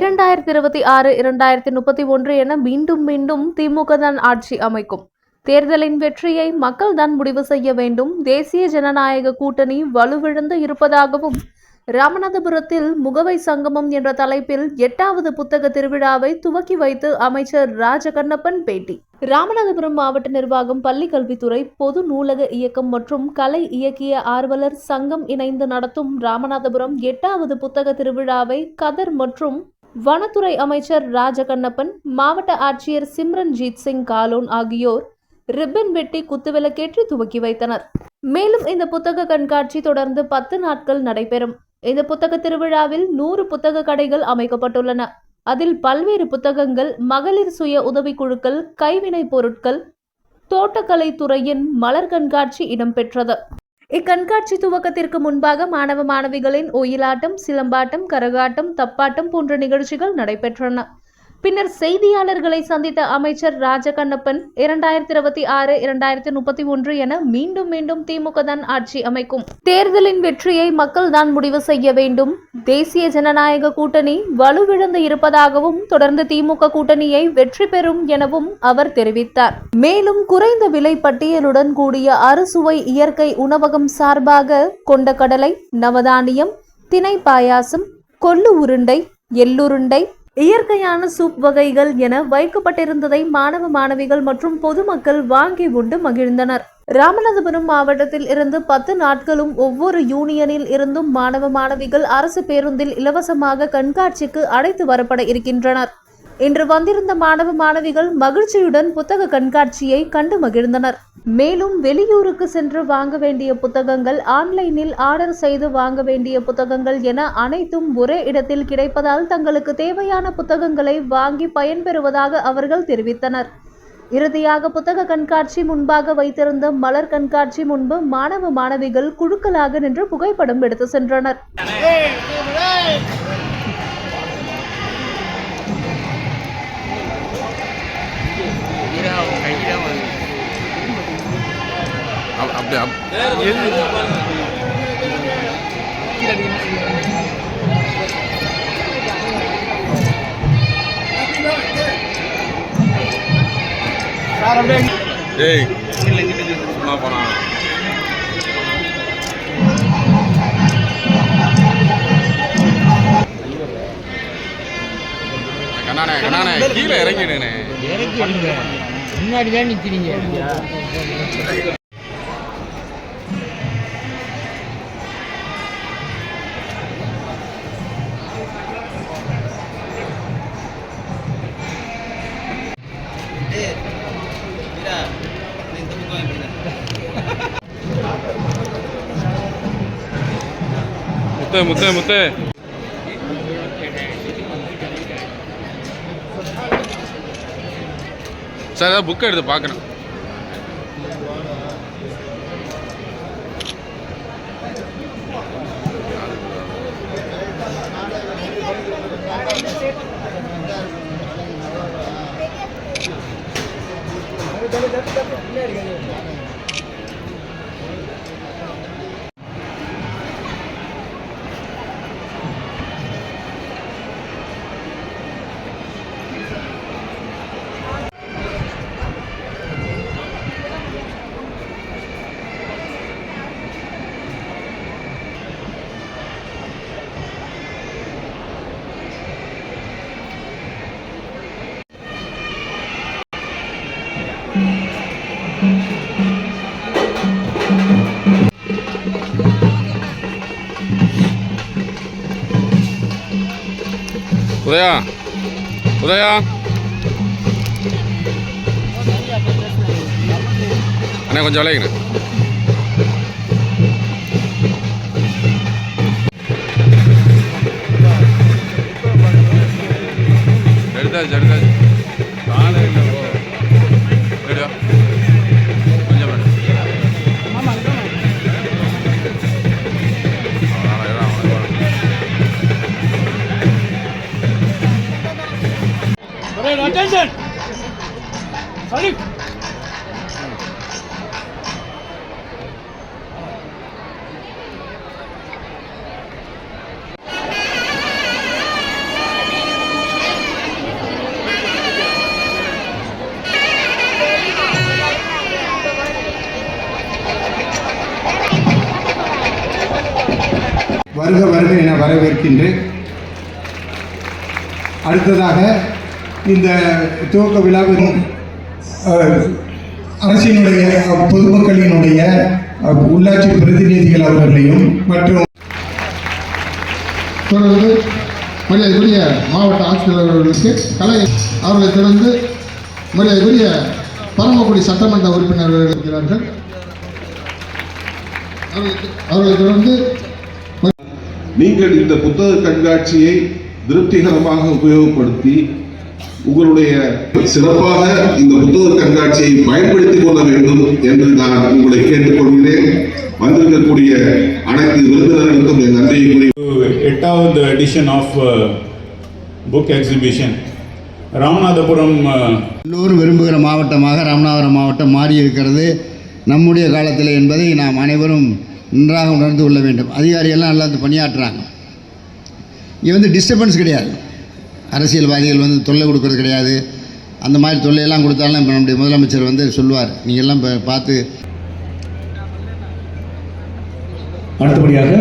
இரண்டாயிரத்தி இருபத்தி ஆறு இரண்டாயிரத்தி முப்பத்தி ஒன்று என மீண்டும் மீண்டும் திமுக தான் ஆட்சி அமைக்கும். தேர்தலின் வெற்றியை மக்கள் தான் முடிவு செய்ய வேண்டும். தேசிய ஜனநாயக கூட்டணி வலுவிழந்து இருப்பதாகவும் ராமநாதபுரத்தில் முகவை சங்கமம் என்ற தலைப்பில் எட்டாவது புத்தக திருவிழாவை துவக்கி வைத்து அமைச்சர் ராஜகண்ணப்பன் பேட்டி. ராமநாதபுரம் மாவட்ட நிர்வாகம் பள்ளி கல்வித்துறை பொது நூலக இயக்கம் மற்றும் கலை இயக்கிய ஆர்வலர் சங்கம் இணைந்து நடத்தும் ராமநாதபுரம் எட்டாவது புத்தக திருவிழாவை கதர் மற்றும் வனத்துறை அமைச்சர் ராஜகண்ணப்பன் மாவட்ட ஆட்சியர் சிம்ரன்ஜீத் சிங் காலோன் ஆகியோர் ரிப்பன் வெட்டி குத்துவிளக்கேற்றி துவக்கி வைத்தனர். மேலும் இந்த புத்தக கண்காட்சி தொடர்ந்து பத்து நாட்கள் நடைபெறும். இந்த புத்தக திருவிழாவில் நூறு புத்தக கடைகள் அமைக்கப்பட்டுள்ளன. அதில் பல்வேறு புத்தகங்கள் மகளிர் சுய உதவிக்குழுக்கள் கைவினைப் பொருட்கள் தோட்டக்கலை துறையின் மலர் கண்காட்சி இடம்பெற்றது. இக்கண்காட்சி துவக்கத்திற்கு முன்பாக மாணவ மாணவிகளின் ஒயிலாட்டம் சிலம்பாட்டம் கரகாட்டம் தப்பாட்டம் போன்ற நிகழ்ச்சிகள் நடைபெற்றன. பின்னர் செய்தியாளர்களை சந்தித்த அமைச்சர் ராஜகண்ணப்பன் இரண்டாயிரத்தி இருபத்தி ஆறு இரண்டாயிரத்தி முப்பத்தி ஒன்று என மீண்டும் மீண்டும் திமுக தான் ஆட்சி அமைக்கும். தேர்தலின் வெற்றியை மக்கள் தான் முடிவு செய்ய வேண்டும். தேசிய ஜனநாயக கூட்டணி வலுவிழந்து இருப்பதாகவும் தொடர்ந்து திமுக கூட்டணியை வெற்றி பெறும் எனவும் அவர் தெரிவித்தார். மேலும் குறைந்த விலை பட்டியலுடன் கூடிய அறுசுவை இயற்கை உணவகம் சார்பாக கொண்ட கடலை நவதானியம் திணை பாயாசம் கொள்ளு உருண்டை எள்ளுருண்டை இயற்கையான சூப் வகைகள் என வைக்கப்பட்டிருந்ததை மாணவ மாணவிகள் மற்றும் பொதுமக்கள் வாங்கி உண்டு மகிழ்ந்தனர். ராமநாதபுரம் மாவட்டத்தில் இருந்து பத்து நாட்களும் ஒவ்வொரு யூனியனில் இருந்தும் மாணவ மாணவிகள் அரசு பேருந்தில் இலவசமாக கண்காட்சிக்கு அழைத்து வரப்பட இருக்கின்றனர். இன்று வந்திருந்த மாணவ மாணவிகள் மகிழ்ச்சியுடன் புத்தக கண்காட்சியை கண்டு மகிழ்ந்தனர். மேலும் வெளியூருக்கு சென்று வாங்க வேண்டிய புத்தகங்கள் ஆன்லைனில் ஆர்டர் செய்து வாங்க வேண்டிய புத்தகங்கள் என அனைத்தும் ஒரே இடத்தில் கிடைப்பதால் தங்களுக்கு தேவையான புத்தகங்களை வாங்கி பயன்பெறுவதாக அவர்கள் தெரிவித்தனர். இறுதியாக புத்தக கண்காட்சி முன்பாக வைத்திருந்த மலர் கண்காட்சி முன்பு மாணவ மாணவிகள் குழுக்களாக நின்று புகைப்படம் எடுத்து சென்றனர். சும்மா போனா கண்ணாண்ணே கண்ணாண்ணே கீழே இறங்கிடுனே முன்னாடி தான் நிற்கிறீங்க முத்து முத்து முத்து. சார் ஏதாவது புக் எடுத்து பார்க்கணும். உதயா. உதயா. அண்ணா கொஞ்சம் விளையாங்க எடுத்தாச்சு எடுத்தாச்சு. Olha! வருக வருக என வரவேற்கின்றேன் அடுத்ததாக இந்த துவக்க விழாவின் அரசினுடைய பொதுமக்களினுடைய உள்ளாட்சி பிரதிநிதிகள் அவர்களையும் மற்றும் தொடர்ந்து மரியாதைக்குரிய மாவட்ட ஆட்சித்தலைவர் அவர்களுக்கு கலை அவர்களைத் தொடர்ந்து மரியாதைக்குரிய பரமக்குடி சட்டமன்ற உறுப்பினர்கள் இருக்கிறார்கள். அவர்களைத் தொடர்ந்து நீங்கள் இந்த புத்தக கண்காட்சியை திருப்திகரமாக உபயோகப்படுத்தி உங்களுடைய சிறப்பாக இந்த புத்தக கண்காட்சியை பயன்படுத்திக் கொள்ள வேண்டும் என்று நான் உங்களை கேட்டுக்கொள்கிறேன். வந்திருக்கக்கூடிய அனைத்து விருந்தினர்களுக்கும் என் நன்றியை கூறி எட்டாவது edition of book exhibition Ramanathapuram uh, எல்லோரும் விரும்புகிற மாவட்டமாக ராமநாதபுரம் மாவட்டம் மாறி இருக்கிறது நம்முடைய காலத்தில் என்பதை நாம் அனைவரும் நன்றாக உணர்ந்து கொள்ள வேண்டும். அதிகாரிகள்லாம் நல்லா வந்து பணியாற்றுறாங்க. இங்கே வந்து டிஸ்டர்பன்ஸ் கிடையாது. அரசியல்வாதிகள் வந்து தொல்லை கொடுக்கறது கிடையாது. அந்த மாதிரி தொல்லையெல்லாம் கொடுத்தாலும் இப்போ நம்முடைய முதலமைச்சர் வந்து சொல்லுவார். நீங்கள் எல்லாம் பார்த்து. அடுத்தபடியாக